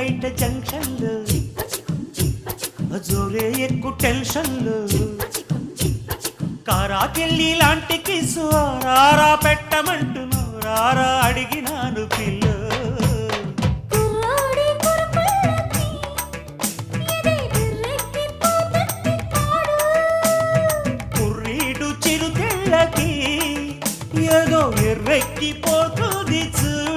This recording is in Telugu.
బయట జంక్షన్లు. జోరే ఎక్కువ టెన్షన్లు. కారాకెళ్ళి లాంటి కిసు రారా పెట్టమంటును రారా అడిగినాను పిల్లు. కుర్రీడు ఏదో ఎర్రెక్కిపోతుంది చూ.